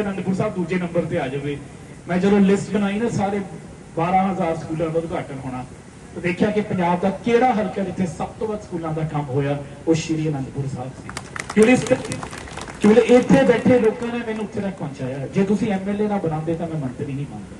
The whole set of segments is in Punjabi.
ਅਨੰਦਪੁਰ ਸਾਹਿਬ ਦੂਜੇ ਨੰਬਰ ਤੇ ਆ ਜਾਵੇ। ਮੈਂ ਜਦੋਂ ਲਿਸਟ ਬਣਾਈ ਨਾ ਸਾਰੇ 12000 ਸਕੂਲਾਂ ਦਾ ਉਦਘਾਟਨ ਹੋਣਾ ਤਾਂ ਦੇਖਿਆ ਕਿ ਪੰਜਾਬ ਦਾ ਕਿਹੜਾ ਹਲਕਾ ਜਿੱਥੇ ਸਭ ਤੋਂ ਵੱਧ ਸਕੂਲਾਂ ਦਾ ਕੰਮ ਹੋਇਆ ਉਹ ਸ਼੍ਰੀ ਅਨੰਦਪੁਰ ਸਾਹਿਬ ਸੀ। ਕਿਉਂਕਿ ਇਸ ਕਿਉਂਕਿ ਇੱਥੇ ਬੈਠੇ ਲੋਕਾਂ ਨੇ ਮੈਨੂੰ ਉੱਥੇ ਤੱਕ ਪਹੁੰਚਾਇਆ। ਜੇ ਤੁਸੀਂ ਐਮਐਲਏ ਨਾ ਬਣਾਉਂਦੇ ਤਾਂ ਮੈਂ ਮੰਤਰੀ ਨਹੀਂ ਬਣਦਾ।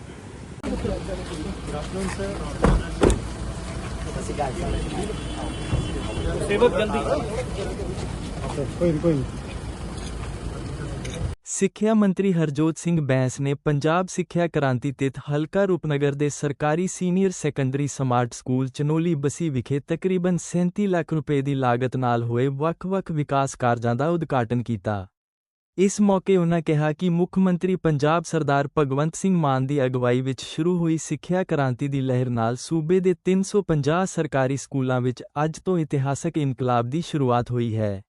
ਸਿੱਖਿਆ ਮੰਤਰੀ ਹਰਜੋਤ ਸਿੰਘ ਬੈਂਸ ਨੇ ਪੰਜਾਬ ਸਿੱਖਿਆ ਕ੍ਰਾਂਤੀ ਤਿਤ ਹਲਕਾ ਰੂਪਨਗਰ ਦੇ ਸਰਕਾਰੀ senior secondary smart school Chanoli Bassi ਵਿਖੇ ਤਕਰੀਬਨ 37 ਲੱਖ ਰੁਪਏ ਦੀ ਲਾਗਤ ਨਾਲ ਹੋਏ ਵੱਖ-ਵੱਖ ਵਿਕਾਸ ਕਾਰਜਾਂ ਦਾ ਉਦਘਾਟਨ ਕੀਤਾ। ਇਸ ਮੌਕੇ ਉਨ੍ਹਾਂ ਕਿਹਾ ਕਿ ਮੁੱਖ ਮੰਤਰੀ ਪੰਜਾਬ ਸਰਦਾਰ ਭਗਵੰਤ ਸਿੰਘ ਮਾਨ ਦੀ ਅਗਵਾਈ ਵਿੱਚ ਸ਼ੁਰੂ ਹੋਈ ਸਿੱਖਿਆ ਕ੍ਰਾਂਤੀ ਦੀ ਲਹਿਰ ਨਾਲ ਸੂਬੇ ਦੇ 350 ਸਰਕਾਰੀ ਸਕੂਲਾਂ ਵਿੱਚ ਅੱਜ ਤੋਂ ਇਤਿਹਾਸਕ ਇਨਕਲਾਬ ਦੀ ਸ਼ੁਰੂਆਤ ਹੋਈ ਹੈ।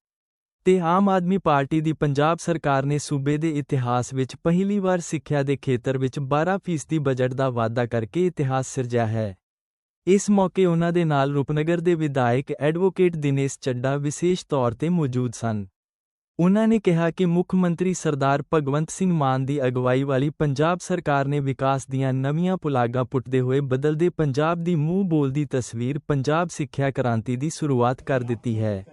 ਤੇ ਆਮ ਆਦਮੀ ਪਾਰਟੀ ਦੀ ਪੰਜਾਬ ਸਰਕਾਰ ਨੇ ਸੂਬੇ ਦੇ ਇਤਿਹਾਸ ਵਿੱਚ ਪਹਿਲੀ ਵਾਰ ਸਿੱਖਿਆ ਦੇ ਖੇਤਰ ਵਿੱਚ 12% ਬਜਟ ਦਾ ਵਾਅਦਾ ਕਰਕੇ ਇਤਿਹਾਸ ਸਿਰਜਿਆ ਹੈ। ਇਸ ਮੌਕੇ ਉਹਨਾਂ ਦੇ ਨਾਲ ਰੂਪਨਗਰ ਦੇ ਵਿਧਾਇਕ ਐਡਵੋਕੇਟ ਦਿਨੇਸ਼ ਚੱਡਾ ਵਿਸ਼ੇਸ਼ ਤੌਰ ਤੇ ਮੌਜੂਦ ਸਨ। ਉਹਨਾਂ ਨੇ ਕਿਹਾ ਕਿ ਮੁੱਖ ਮੰਤਰੀ ਸਰਦਾਰ ਭਗਵੰਤ ਸਿੰਘ ਮਾਨ ਦੀ ਅਗਵਾਈ ਵਾਲੀ ਪੰਜਾਬ ਸਰਕਾਰ ਨੇ ਵਿਕਾਸ ਦੀਆਂ ਨਵੀਆਂ ਪੁਲਾਗਾਂ ਪੁੱਟਦੇ ਹੋਏ ਬਦਲਦੇ ਪੰਜਾਬ ਦੀ ਮੂੰਹ ਬੋਲਦੀ ਤਸਵੀਰ ਪੰਜਾਬ ਸਿੱਖਿਆ ਕ੍ਰਾਂਤੀ ਦੀ ਸ਼ੁਰੂਆਤ ਕਰ ਦਿੱਤੀ ਹੈ।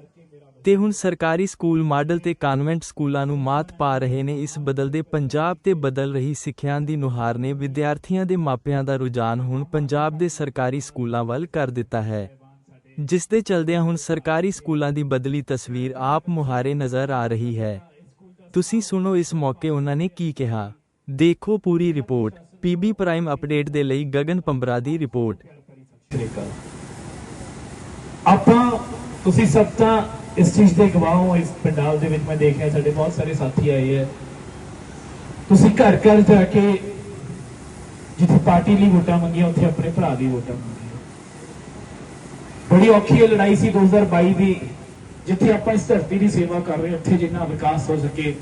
ਤੇ ਹੁਣ ਸਰਕਾਰੀ ਸਕੂਲ ਮਾਡਲ ਤੇ ਕਾਨਵੈਂਟ ਸਕੂਲਾਂ ਨੂੰ ਮਾਤ ਪਾ ਰਹੇ ਨੇ। ਇਸ ਬਦਲਦੇ ਪੰਜਾਬ ਤੇ ਬਦਲ ਰਹੀ ਸਿੱਖਿਆ ਦੀ ਨੁਹਾਰ ਨੇ ਵਿਦਿਆਰਥੀਆਂ ਦੇ ਮਾਪਿਆਂ ਦਾ ਰੁਝਾਨ ਹੁਣ ਪੰਜਾਬ ਦੇ ਸਰਕਾਰੀ ਸਕੂਲਾਂ ਵੱਲ ਕਰ ਦਿੱਤਾ ਹੈ। ਜਿਸ ਦੇ ਚਲਦਿਆਂ ਹੁਣ ਸਰਕਾਰੀ ਸਕੂਲਾਂ ਦੀ ਬਦਲੀ ਤਸਵੀਰ ਆਪ ਮੁਹਾਰੇ ਨਜ਼ਰ ਆ ਰਹੀ ਹੈ। ਤੁਸੀਂ ਸੁਣੋ ਇਸ ਮੌਕੇ ਉਹਨਾਂ ਨੇ ਕੀ ਕਿਹਾ। ਦੇਖੋ ਪੂਰੀ ਰਿਪੋਰਟ। ਪੀਬੀ ਪ੍ਰਾਈਮ ਅਪਡੇਟ ਦੇ ਲਈ ਗਗਨ ਪੰਬਰਾ ਦੀ ਰਿਪੋਰਟ। ਆਪਾਂ, ਤੁਸੀਂ ਸਭ ਤਾਂ ਇਸ ਚੀਜ਼ ਦੇ ਗਵਾਹ ਹੋ, ਇਸ ਪੰਡਾਲ ਦੇ ਵਿੱਚ ਮੈਂ ਦੇਖਿਆ, ਸਾਡੇ ਬਹੁਤ ਸਾਰੇ ਸਾਥੀ ਆਏ ਹੈ। ਤੁਸੀਂ ਘਰ ਘਰ ਜਾ ਕੇ ਜਿੱਥੇ ਪਾਰਟੀ ਲਈ ਵੋਟਾਂ ਮੰਗੀਆਂ, ਉੱਥੇ ਆਪਣੇ ਭਰਾ ਦੀ ਵੋਟਾਂ ਮੰਗੀਆਂ। ਬੜੀ ਔਖੀ ਲੜਾਈ ਸੀ 2022 ਦੀ, ਜਿੱਥੇ ਆਪਾਂ ਇਸ ਧਰਤੀ ਦੀ ਸੇਵਾ ਕਰ ਰਹੇ ਉੱਥੇ ਜਿੰਨਾ ਵਿਕਾਸ ਹੋ ਸਕੇ,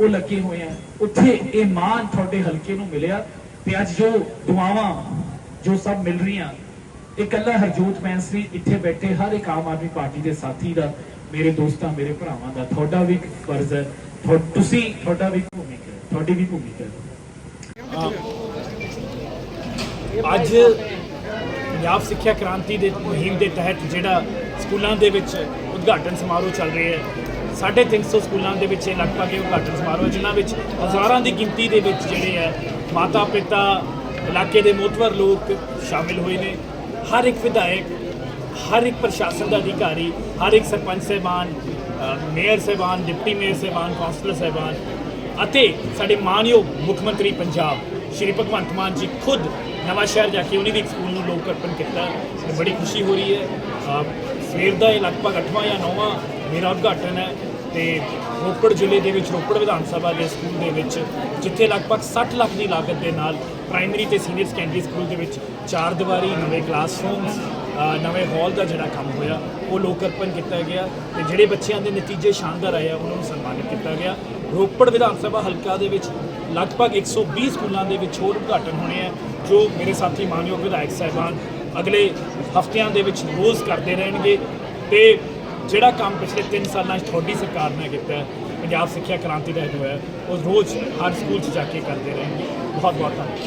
ਉਹ ਲੱਗੇ ਹੋਏ ਆ। ਉੱਥੇ ਇਹ ਮਾਨ ਤੁਹਾਡੇ ਹਲਕੇ ਨੂੰ ਮਿਲਿਆ ਤੇ ਅੱਜ ਜੋ ਦੁਆਵਾਂ, ਜੋ ਸਭ ਮਿਲ ਰਹੀਆਂ, ਇਹ ਇਕੱਲਾ ਹਰਜੋਤ ਬੈਂਸਰੀ ਇੱਥੇ ਬੈਠੇ ਹਰ ਇੱਕ ਆਮ ਆਦਮੀ ਪਾਰਟੀ ਦੇ ਸਾਥੀ ਦਾ ਮੇਰੇ ਦੋਸਤਾਂ ਮੇਰੇ ਭਰਾਵਾਂ ਦਾ ਤੁਹਾਡਾ ਵੀ ਫਰਜ਼ ਹੈ। ਤੁਸੀਂ ਤੁਹਾਡਾ ਵੀ ਭੂਮਿਕਾ ਹੈ। ਤੁਹਾਡੀ ਵੀ ਭੂਮਿਕਾ ਹੈ। ਅੱਜ ਪੰਜਾਬ ਸਿੱਖਿਆ ਕ੍ਰਾਂਤੀ ਦੇ ਮੁਹਿੰਮ ਦੇ ਤਹਿਤ ਜਿਹੜਾ ਸਕੂਲਾਂ ਦੇ ਵਿੱਚ ਉਦਘਾਟਨ ਸਮਾਰੋਹ ਚੱਲ ਰਿਹਾ ਹੈ 350 ਸਕੂਲਾਂ ਦੇ ਵਿੱਚ ਇਹ ਲਗਭਗ ਇਹ ਉਦਘਾਟਨ ਸਮਾਰੋਹ ਹੈ, ਜਿਨ੍ਹਾਂ ਵਿੱਚ ਹਜ਼ਾਰਾਂ ਦੀ ਗਿਣਤੀ ਦੇ ਵਿੱਚ ਜਿਹੜੇ ਹੈ ਮਾਤਾ ਪਿਤਾ ਇਲਾਕੇ ਦੇ ਮੋਤਵਰ ਲੋਕ ਸ਼ਾਮਿਲ ਹੋਏ ਨੇ। ਹਰ ਇੱਕ ਵਿਧਾਇਕ ਹਰ ਇੱਕ ਪ੍ਰਸ਼ਾਸਨ ਦਾ ਅਧਿਕਾਰੀ ਹਰ ਇੱਕ ਸਰਪੰਚ ਸਾਹਿਬਾਨ ਮੇਅਰ ਸਾਹਿਬਾਨ ਡਿਪਟੀ ਮੇਅਰ ਸਾਹਿਬਾਨ ਕੌਂਸਲਰ ਸਾਹਿਬਾਨ ਅਤੇ ਸਾਡੇ ਮਾਨਯੋਗ ਮੁੱਖ ਮੰਤਰੀ ਪੰਜਾਬ ਸ਼੍ਰੀ ਭਗਵੰਤ ਮਾਨ ਜੀ ਖੁਦ ਨਵਾਂ ਸ਼ਹਿਰ ਜਾ ਕੇ ਉਹਨੇ ਵੀ ਇੱਕ ਸਕੂਲ ਨੂੰ ਲੋਕ ਅਰਪਣ ਕੀਤਾ ਤੇ ਬੜੀ ਖੁਸ਼ੀ ਹੋ ਰਹੀ ਹੈ। ਅ, ਸਵੇਰ ਦਾ ਇਹ ਲਗਭਗ 8ਵਾਂ ਜਾਂ 9ਵਾਂ ਮੇਰਾ ਉਦਘਾਟਨ ਹੈ ਤੇ ਰੋਪੜ ਜ਼ਿਲ੍ਹੇ ਦੇ ਵਿੱਚ ਰੋਪੜ ਵਿਧਾਨ ਸਭਾ ਦੇ ਸਕੂਲ ਦੇ ਵਿੱਚ ਜਿੱਥੇ ਲਗਭਗ 60 ਲੱਖ ਦੀ ਲਾਗਤ ਦੇ ਨਾਲ ਪ੍ਰਾਇਮਰੀ ਤੇ ਸੀਨੀਅਰ ਸੈਕੰਡਰੀ ਸਕੂਲ ਦੇ ਵਿੱਚ ਚਾਰ ਦੀਵਾਰੀ ਨਵੇਂ ਕਲਾਸਰੂਮਸ ਨਵੇਂ ਹਾਲ ਦਾ ਜਿਹੜਾ ਕੰਮ ਹੋਇਆ ਉਹ ਲੋਕ ਅਰਪਣ ਕੀਤਾ ਗਿਆ ਤੇ ਜਿਹੜੇ ਬੱਚਿਆਂ ਦੇ ਨਤੀਜੇ ਸ਼ਾਨਦਾਰ ਆਏ ਆ ਉਹਨਾਂ ਨੂੰ ਸਨਮਾਨਿਤ ਕੀਤਾ ਗਿਆ। ਰੋਪੜ ਵਿਧਾਨ ਸਭਾ ਹਲਕਾ ਦੇ ਵਿੱਚ ਲਗਭਗ 120 ਸਕੂਲਾਂ ਦੇ ਵਿੱਚ ਹੋਰ ਉਦਘਾਟਨ ਹੋਣੇ ਆ ਜੋ ਮੇਰੇ ਸਾਥੀ ਮਾਨਯੋਗ ਵਿਧਾਇਕ ਸਾਹਿਬਾਨ ਅਗਲੇ ਹਫ਼ਤਿਆਂ ਦੇ ਵਿੱਚ ਰੋਜ਼ ਕਰਦੇ ਰਹਿਣਗੇ ਤੇ ਜਿਹੜਾ ਕੰਮ ਪਿਛਲੇ 3 ਸਾਲਾਂ 'ਚ ਤੁਹਾਡੀ ਸਰਕਾਰ ਨੇ ਕੀਤਾ ਪੰਜਾਬ ਸਿੱਖਿਆ ਕ੍ਰਾਂਤੀ ਦਾ ਹੋਇਆ ਹੈ, ਉਹ ਰੋਜ਼ ਹਰ ਸਕੂਲ 'ਚ ਜਾ ਕੇ ਕਰਦੇ ਰਹਿਣਗੇ। ਬਹੁਤ ਬਹੁਤ ਧੰਨਵਾਦ।